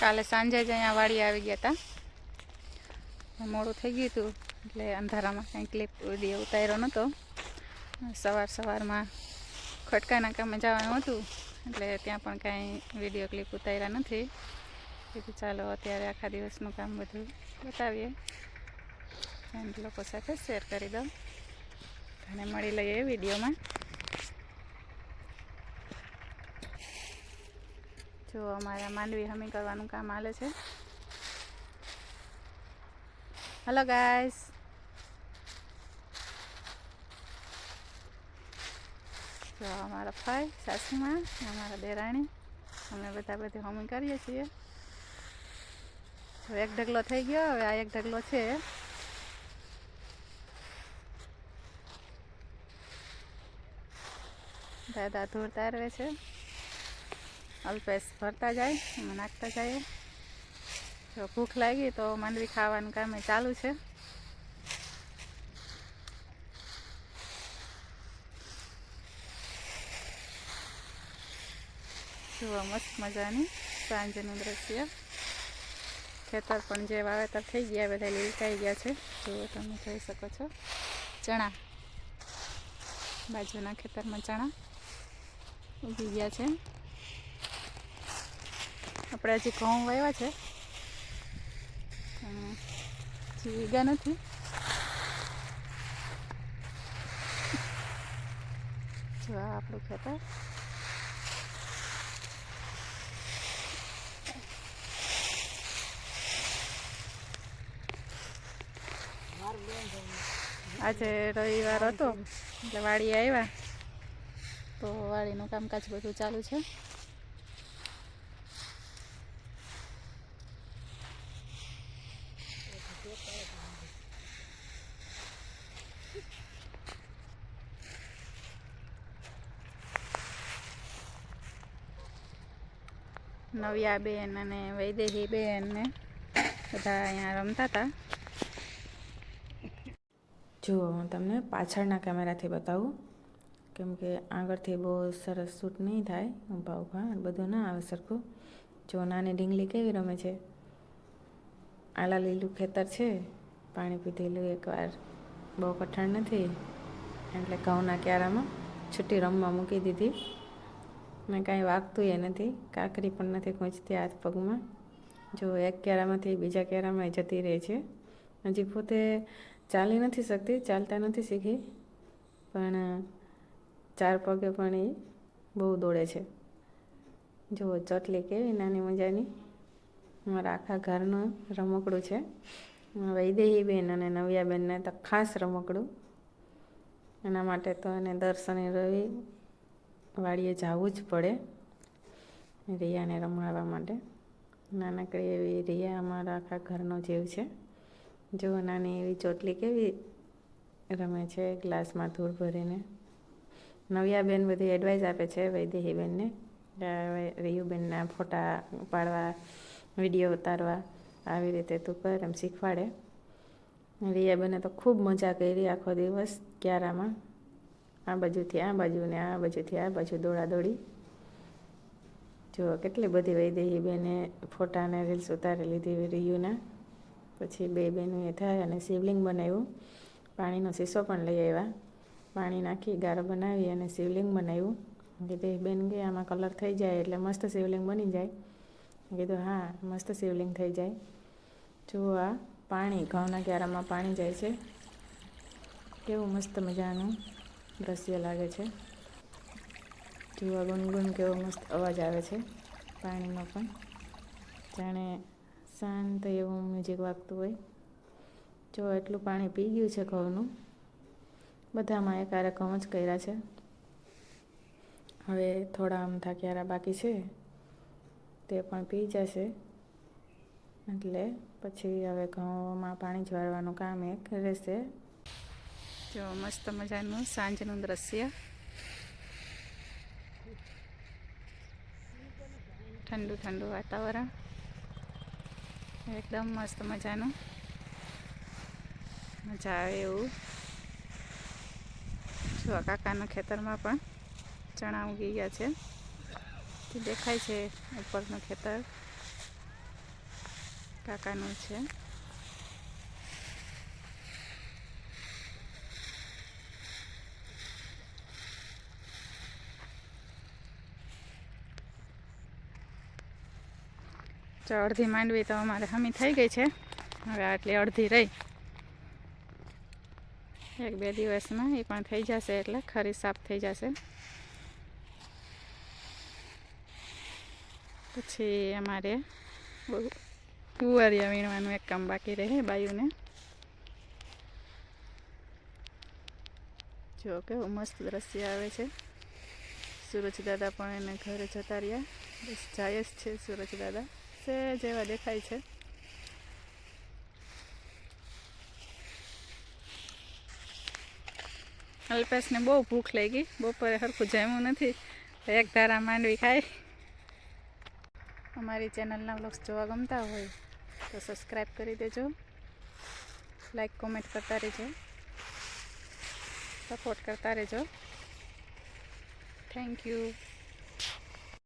કાલે સાંજે જ અહીંયા વાડી આવી ગયા હતા મોડું થઈ ગયું હતું એટલે અંધારામાં કંઈ ક્લિપ વીડિયો ઉતાર્યો નહોતો સવાર સવારમાં ખટકાના કામે જવાનું હતું, એટલે ત્યાં પણ કાંઈ વીડિયો ક્લિપ ઉતાર્યા નથી. કીધું ચાલો અત્યારે આખા દિવસનું કામ બધું બતાવીએ. ફ્રેન્ડ લોકો સાથે શેર કરી દઉં. અને મળી લઈએ વિડીયોમાં જો અમારા માંડવી હમી કરવાનું કામ હાલે છે. હલો ગાઈસ જો અમારા ભાઈ, સાસુમાં, અમારા દેરાણી, અમે બધા બધી હમી કરીએ છીએ. હવે એક ઢગલો થઈ ગયો, હવે આ એક ઢગલો છે. દાદા ધૂળ તારવે છે. અલ્પેશ ભરતા જાય, એમાં નાખતા જાય. જો ભૂખ લાગી તો માંડવી ખાવાનું કામ ચાલુ છે. જુઓ મસ્ત મજાની સાંજનું દ્રશ્ય. ખેતર પણ જે વાવેતર થઈ ગયા, બધા લીલકાઈ ગયા છે. જુઓ તમે જોઈ શકો છો. ચણા. બાજુના ખેતરમાં ચણા ઉગી ગયા છે. આપણે હજી ઘઉં વાવ્યા છે હજી ઉગ્યા નથી. જો આપણું ખેતર. આજે રવિવાર હતો, એટલે વાડી આવ્યા. તો વાડીનું કામકાજ બધું ચાલુ છે. નવ્યા બેન અને વૈદેહી બેન ને બધા અહીંયા રમતા હતા. જુઓ હું તમને પાછળના કેમેરાથી બતાવું. કેમ કે આગળથી બહુ સરસ શૂટ નહીં થાય ઊભા ઊભા બધું ના આવે સરખું. જો, નાની ઢીંગલી કેવી રમે છે? આલા લીલું ખેતર છે, પાણી પીધેલું એકવાર. બહુ કઠણ નથી, એટલે ઘઉંના ક્યારામાં છૂટી રમવા મૂકી દીધી. મેં કાંઈ વાગતું એ નથી, કાકરી પણ નથી ખૂંચતી હાથ પગમાં. જો એક ક્યારામાંથી બીજા ક્યારામાં જતી રહે છે. હજી પોતે ચાલી નથી શકતી, ચાલતા નથી શીખી, પણ ચાર પગે પણ એ બહુ દોડે છે. જુઓ ચોટલી કેવી નાની મજાની. મારા આખા ઘરનું રમકડું છે. વૈદેહી બેન અને નવ્યાબેનને તો ખાસ રમકડું. એના માટે તો એને દર્શન શનિ રવિ વાડીએ જવું જ પડે રિયાને રમાડવા માટે. નાનકડી એવી રિયા અમારા આખા ઘરનો જીવ છે. જો નાની એવી ચોટલી કેવી રમે છે ગ્લાસમાં ધૂળ ભરીને. નવ્યાબેન બધી એડવાઇસ આપે છે વૈદેહીબેનને. રિયુબેનના ફોટા પાડવા વીડિયો ઉતારવા, આવી રીતે તું કર એમ શીખવાડે. રિયાબેને તો ખૂબ મજા કરી આખો દિવસ ક્યારામાં. આ બાજુથી આ બાજુ ને આ બાજુથી આ બાજુ દોડા દોડી જુઓ કેટલી બધી વૈદેહી બેને ફોટા અને રીલ્સ ઉતારી લીધી રિયુના. પછી બે બહેનોએ થાય અને શિવલિંગ બનાવ્યું. પાણીનો શીશો પણ લઈ આવ્યા. પાણી નાખી, ગારો બનાવી અને શિવલિંગ બનાવ્યું. કીધું બેન કે આમાં કલર થઈ જાય એટલે મસ્ત શિવલિંગ બની જાય. કીધું, હા, મસ્ત શિવલિંગ થઈ જાય. જુઓ આ પાણી, ઘઉંના ક્યારામાં પાણી જાય છે. કેવું મસ્ત મજાનું. દ્રશ્ય લાગે છે. જોવા ગુનગુન કેવો મસ્ત અવાજ આવે છે પાણીનો પણ. જાણે શાંત એવું મ્યુઝિક વાગતું હોય. જો એટલું પાણી પી ગયું છે ઘઉંનું, બધામાં એ ઘઉં જ કર્યા છે. હવે થોડા આમ થાક્યારા બાકી છે, તે પણ પી જશે. એટલે પછી હવે ઘઉંમાં પાણી જ્વારવાનું કામ એક રહેશે. જો મસ્ત મજાનું સાંજનું દ્રશ્ય ઠંડુ ઠંડુ વાતાવરણ એકદમ મસ્ત મજાનું મજા આવે એવું જો કાકાના ખેતરમાં પણ ચણા ઉગી ગયા છે દેખાય છે ઉપરનું ખેતર કાકાનું છે જો અડધી માંડવી તો અમારે હમી થઈ ગઈ છે. હવે આટલી અડધી રહી. એક બે દિવસમાં એ પણ થઈ જશે એટલે ખરી સાફ થઈ જશે. પછી અમારે કુવારિયા વીણવાનું એક કામ બાકી રહે બાયુને. જો કેવું મસ્ત દ્રશ્ય આવે છે. સૂરજ દાદા પણ એને ઘરે જતા રહ્યા. બસ જાય જ છે સૂરજ દાદા સે જેવા દેખાય છે. અલ્પેશને બહુ ભૂખ લાગી. બપોરે સરખું જમ્યું નથી. એક ધારા માંડવી ખાય અમારી ચેનલના વ્લોગ્સ જોવા ગમતા હોય તો સબસ્ક્રાઈબ કરી દેજો. લાઈક કોમેન્ટ કરતા રહેજો. સપોર્ટ કરતા રહેજો. Thank you